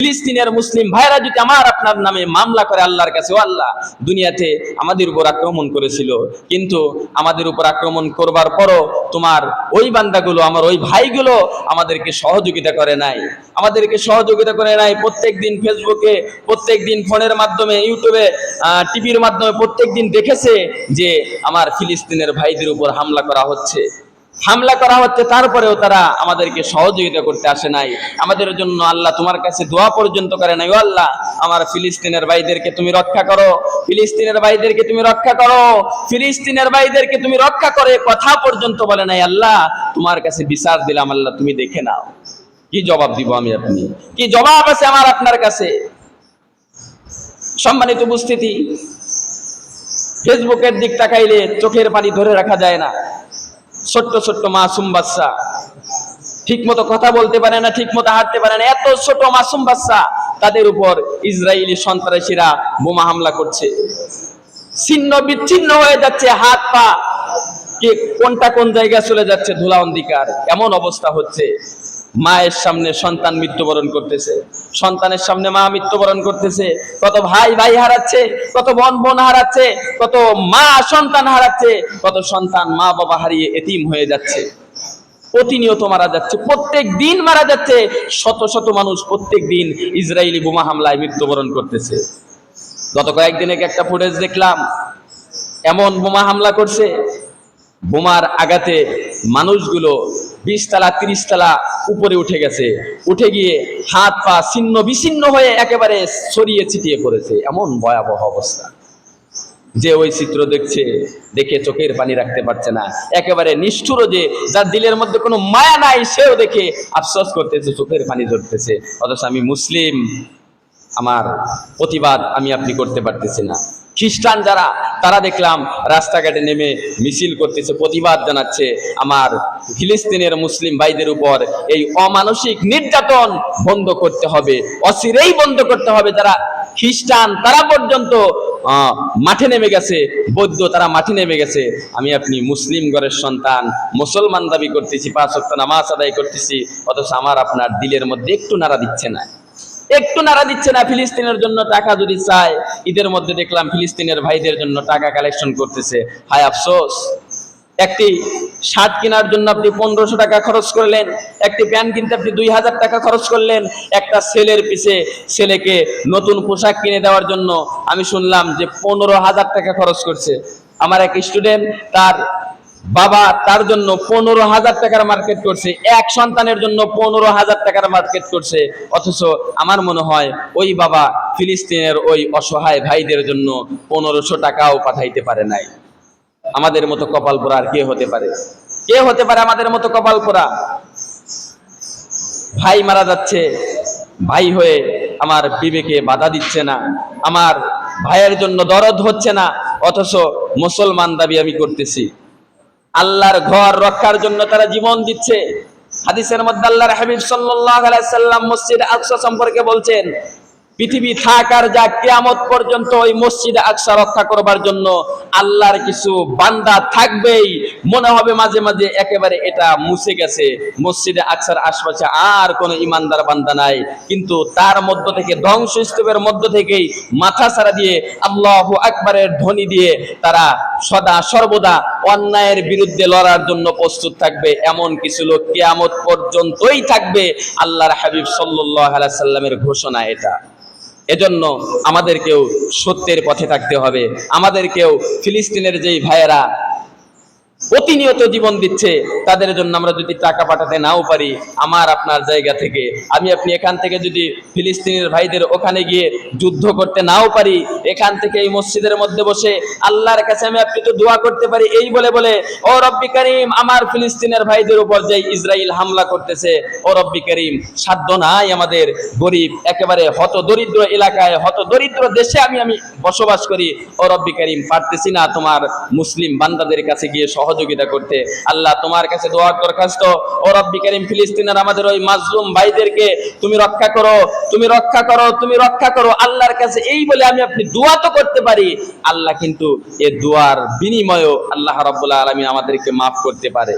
ফিলিস্তিনের মুসলিম ভাইরা যদি আমার আপনার নামে মামলা করে আল্লাহর কাছে আল্লাহ, দুনিয়াতে আমাদের উপর আক্রমণ করেছিল। কিন্তু আমাদের উপর আক্রমণ করবার পরও তোমার ওই বান্দাগুলো, আমার ওই ভাইগুলো আমাদেরকে সহযোগিতা করে নাই। আমাদেরকে সহযোগিতা করে নাই প্রত্যেক দিন ফেসবুকে প্রত্যেক দিন ফোনের মাধ্যমে, ইউটিউবে টিভির মাধ্যমে প্রত্যেক দিন দেখেছে যে আমার ফিলিস্তিনের ভাইদের উপর হামলা করা হচ্ছে। হামলা করা হচ্ছে, তারপরেও তারা আমাদেরকে সহযোগিতা করতে আসে নাই। আমাদের জন্য আল্লাহ তোমার কাছে দোয়া পর্যন্ত করে নাই। আল্লাহ, আমার ফিলিস্তিনের ভাইদেরকে তুমি রক্ষা করো। ফিলিস্তিনের ভাইদেরকে তুমি রক্ষা করো। ফিলিস্তিনের ভাইদেরকে তুমি রক্ষা করে, কথা পর্যন্ত বলে নাই। আল্লাহ, তোমার কাছে বিচার দিলাম। আল্লাহ, তুমি দেখে নাও। কি জবাব দিব আমি আপনি? কি জবাব আছে আমার আপনার কাছে? সম্মানিত উপস্থিতি, ফেসবুকের দিক তাকাইলে চোখের পানি ধরে রাখা যায় না। ছোট্ট ছোট্ট মাসুম বাচ্চা। ঠিক মতো কথা বলতে পারে না ঠিক মতো হাঁটতে পারে না। এত ছোট মাসুম বাচ্চা, তাদের উপর ইসরায়েলি সন্ত্রাসীরা বোমা হামলা করছে। ছিন্ন বিচ্ছিন্ন হয়ে যাচ্ছে, হাত পা। কোনটা কোন জায়গায় চলে যাচ্ছে ধুলা অন্ধিকার, এমন অবস্থা হচ্ছে। মায়ের সামনে সন্তান মৃত্যুবরণ করতেছে। সন্তানের সামনে মা মৃত্যুবরণ করতেছে। কত ভাই ভাই হারাচ্ছে, কত বোন বোন হারাচ্ছে, কত মা সন্তান হারাচ্ছে, কত সন্তান মা বাবা হারিয়ে এতিম হয়ে যাচ্ছে। প্রতিনিয়ত মারা যাচ্ছে, প্রত্যেক দিন মারা যাচ্ছে। শত শত মানুষ প্রত্যেক দিন ইসরায়েলি বোমা হামলায় মৃত্যুবরণ করতেছে। গত কয়েকদিন একটা ফুটেজ দেখলাম, এমন বোমা হামলা করছে, বোমার আঘাতে মানুষগুলো বিশ তালা তিরিশ তালা উপরে উঠে গেছে। উঠে গিয়ে হাত পা ছিন্ন, বিচ্ছিন্ন হয়ে একেবারে ছড়িয়ে ছিটিয়ে পড়েছে। এমন ভয়াবহ অবস্থা। যে ওই চিত্র দেখছে, দেখে চোখের পানি রাখতে পারছে না। একেবারে নিষ্ঠুর যে, যার দিলের মধ্যে কোনো মায়া নাই, সেও দেখে আফসোস করতেছে, চোখের পানি ধরতেছে। অথচ আমি মুসলিম, আমার প্রতিবাদ আমি আপনি করতে পারতেছি না। খ্রিস্টান যারা তারা দেখলাম রাস্তাঘাটে নেমে মিছিল করতেছে, প্রতিবাদ জানাচ্ছে। আমার ফিলিস্তিনের মুসলিম ভাইদের উপর এই অমানসিক নির্যাতন বন্ধ করতে হবে, অচিরেই বন্ধ করতে হবে। যারা খ্রিস্টান, তারা পর্যন্ত মাঠে নেমে গেছে, বৌদ্ধ, তারা মাঠে নেমে গেছে। আমি আপনি মুসলিম ঘরের সন্তান, মুসলমান দাবি করতেছি, পাঁচ ওয়াক্ত নামাজ আদায় করতেছি, অথচ আমার আপনার দিলের মধ্যে একটু নাড়া দিচ্ছে না। একটু নাড়া দিচ্ছে না, ফিলিস্তিনের জন্য টাকা যদি চায়। ঈদের মধ্যে দেখলাম ফিলিস্তিনের ভাইদের জন্য টাকা কালেকশন করতেছে। হায় আফসোস। একটি শার্ট কেনার জন্য আপনি পনেরোশো টাকা খরচ করলেন, একটি প্যান্ট কিনতে আপনি দুই হাজার টাকা খরচ করলেন, একটা ছেলের পিছে ছেলেকে নতুন পোশাক কিনে দেওয়ার জন্য আমি শুনলাম যে পনেরো হাজার টাকা খরচ করছে। আমার এক স্টুডেন্ট তার বাবা তার জন্য পনেরো হাজার টাকার মার্কেট করছে। এক সন্তানের জন্য পনেরো হাজার টাকার মার্কেট করছে। অথচ আমার মনে হয় ওই বাবা ফিলিস্তিনের ওই অসহায় ভাইদের জন্য পনেরোশো টাকাও পাঠাইতে পারে নাই। আমাদের মতো কপাল পোড়া আর কে হতে পারে? কে হতে পারে আমাদের মতো কপাল পোড়া? ভাই মারা যাচ্ছে। ভাই হয়ে আমার বিবেকে বাধা দিচ্ছে না। আমার ভাইয়ের জন্য দরদ হচ্ছে না। অথচ মুসলমান দাবি আমি করতেছি। আল্লাহর ঘর রক্ষার জন্য তারা জীবন দিচ্ছে। হাদিসের মধ্যে আল্লাহর হাবিব সাল্লাল্লাহু আলাইহি সাল্লাম মসজিদ আকসা সম্পর্কে বলছেন, পৃথিবী থাকার যা কিয়ামত পর্যন্ত ওই মসজিদ আকসা রক্ষা করবার জন্য আল্লাহর কিছু বান্দা থাকবেই। মনে হবে মাঝে মাঝে একেবারে এটা মুছে গেছে। মসজিদে আকসার আশপাশে আর কোনো ইমানদার বান্দা নাই। কিন্তু তার মধ্য থেকে, ধ্বংসস্তূপের মধ্য থেকেই মাথা ছাড়া দিয়ে আল্লাহ আকবরের ধ্বনি দিয়ে তারা সদা সর্বদা অন্যায়ের বিরুদ্ধে লড়ার জন্য প্রস্তুত থাকবে, এমন কিছু লোক কেয়ামত পর্যন্তই থাকবে, আল্লাহর হাবিব সাল্লাহ সাল্লামের ঘোষণা এটা। এজন্য আমাদেরকেও সত্যের পথে থাকতে হবে, আমাদেরকেও ফিলিস্তিনের যেই ভাইয়েরা প্রতিনিয়ত জীবন দিচ্ছে, তাদের জন্য আমরা যদি টাকা পাঠাতে নাও পারি, আমার আপনার জায়গা থেকে। আমি আপনি এখান থেকে যদি ফিলিস্তিনের ভাইদের ওখানে গিয়ে যুদ্ধ করতে নাও পারি, এখান থেকে এই মসজিদের মধ্যে বসে আল্লাহর কাছে আমি আপনি তো দোয়া করতে পারি, এই বলে বলে, ও রব্বি করিম, আমার ফিলিস্তিনের ভাইদের উপর যে ইসরায়েল হামলা করতেছে, ও রব্বি করিম, সাধ্য নাই আমাদের গরিব, একেবারে হত দরিদ্র এলাকায়, হত দরিদ্র দেশে আমি আমি বসবাস করি, ও রব্বি করিম, পারতেছি না তোমার মুসলিম বান্দাদের কাছে গিয়ে সহযোগিতা করতে। আল্লাহ তোমার কাছে দোয়ার দরখাস্ত, ও রব্বি করিম, ফিলিস্তিনের আমাদের ওই মাজলুম ভাইদেরকে তুমি রক্ষা করো, তুমি রক্ষা করো, তুমি রক্ষা করো। আল্লাহর কাছে এই বলে আমি আপনি দোয়া তো করতে পারি। আল্লাহ কিন্তু এ দোয়ার বিনিময়েও আল্লাহ রাব্বুল আলামিন আমাদেরকে মাফ করতে পারে।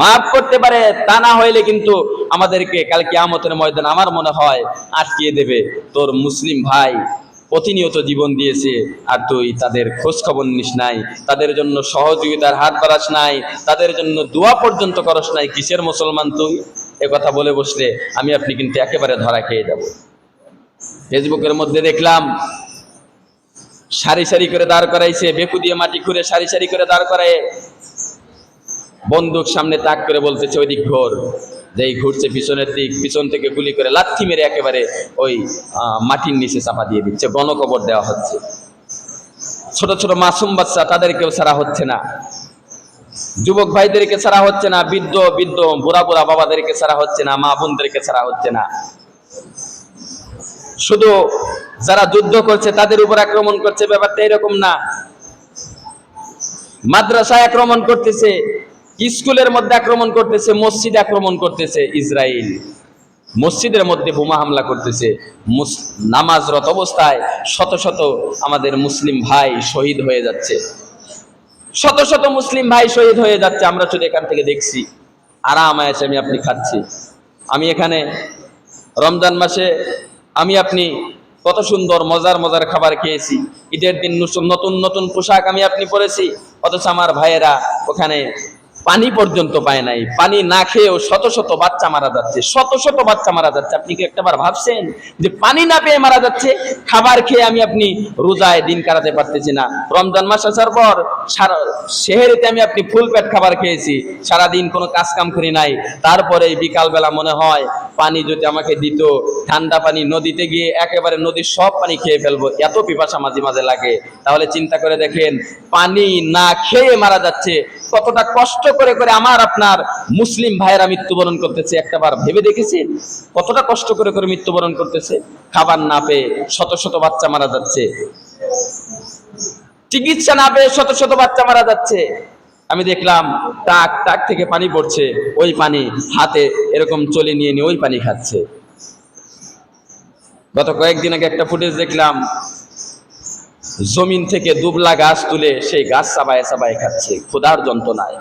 মাফ করতে পারে, তা না হইলে কিন্তু আমাদেরকে কাল কিয়ামতের ময়দান আমার মনে হয় আটকিয়ে দেবে। তোর মুসলিম ভাই প্রতিনিয়ত জীবন দিয়েছে, আর তুই তাদের খোঁজ খবর নিস নাই, তাদের জন্য সহযোগিতার হাত বাড়াস নাই, তাদের জন্য দোয়া পর্যন্ত করস নাই, কিসের মুসলমান তুই? এ কথা বলে বসলে আমি আপনি কিন্তু একেবারে ধরা খেয়ে যাব। ফেসবুকের মধ্যে দেখলাম, সারি সারি করে দাঁড় করাইছে, বেকু দিয়ে মাটি খুঁড়ে সারি সারি করে দাঁড় করায়। বন্দুক সামনে তাক করে বলতেছে, ওই দিক ঘোর। যেই ঘুরছে পিছনের দিক, পিছন থেকে গুলি করে লাথি মেরে একেবারে ওই মাটির নিচে চাপা দিয়ে দিচ্ছে গণকবর দেওয়া হচ্ছে। ছোট ছোট মাসুম বাচ্চা তাদেরকেও ছাড়া হচ্ছে না। যুবক ভাইদেরকে ছাড়া হচ্ছে না, বৃদ্ধ বৃদ্ধ, বুড়া বুড়া বাবাদেরকে ছাড়া হচ্ছে না, মা বোনদেরকে ছাড়া হচ্ছে না। শুধু যারা যুদ্ধ করছে তাদের উপর আক্রমণ করছে, ব্যাপারটা এরকম না। মাদ্রাসায় আক্রমণ করতেছে স্কুলের মধ্যে আক্রমণ করতেছে, মসজিদে আক্রমণ করতেছে ইসরায়েল মসজিদের মধ্যে বোমা হামলা করতেছে। নামাজরত অবস্থায় শত শত আমাদের মুসলিম ভাই শহীদ হয়ে যাচ্ছে। শত শত মুসলিম ভাই শহীদ হয়ে যাচ্ছে, আমরা শুধু এখান থেকে দেখছি। আরাম আছে আমি আপনি খাচ্ছি। আমি এখানে রমজান মাসে আমি আপনি কত সুন্দর, মজার মজার খাবার খেয়েছি। ঈদের দিন নতুন নতুন পোশাক আমি আপনি পরেছি, অথচ আমার ভাইয়েরা ওখানে পানি পর্যন্ত পায় নাই। পানি না খেয়েও শত শত বাচ্চা মারা যাচ্ছে, শত শত বাচ্চা মারা যাচ্ছে। আপনি কি একটাবার ভাবছেন যে পানি না পেয়ে মারা যাচ্ছে? খাবার খেয়ে আমি আপনি রোজায় দিন কাটাতে পারতেছি না। রমজান মাস আসার পর সারা শহরেতে আমি আপনি ফুল পেট খাবার খেয়েছি। সারাদিন কোনো কাজ কাম করি নাই। তারপরে বিকালবেলা মনে হয় পানি যদি আমাকে দিত, ঠান্ডা পানি নদীতে গিয়ে একেবারে নদীর সব পানি খেয়ে ফেলব, এত পিপাসা মাঝে মাঝে লাগে। তাহলে চিন্তা করে দেখেন, পানি না খেয়ে মারা যাচ্ছে, কতটা কষ্ট করে করে আমার আপনার মুসলিম ভাইয়েরা মৃত্যুবরণ করতেছে, একটাবার ভেবে দেখেছি কতটা কষ্ট করে করে মৃত্যুবরণ করতেছে? খাবার না পেয়ে শত শত বাচ্চা মারা যাচ্ছে। চিকিৎসা না পেয়ে শত শত বাচ্চা মারা যাচ্ছে। আমি দেখলাম টাক টাক থেকে পানি পড়ছে, ওই পানি হাতে এরকম চলে নিয়ে নিয়ে ওই পানি খাচ্ছে। গত কয়েকদিন আগে একটা ফুটেজ দেখলাম, জমিন থেকে দুবলা গাছ তুলে সেই গাছ চাবায় চাবায় খাচ্ছে, ক্ষুধার যন্ত্রণায়।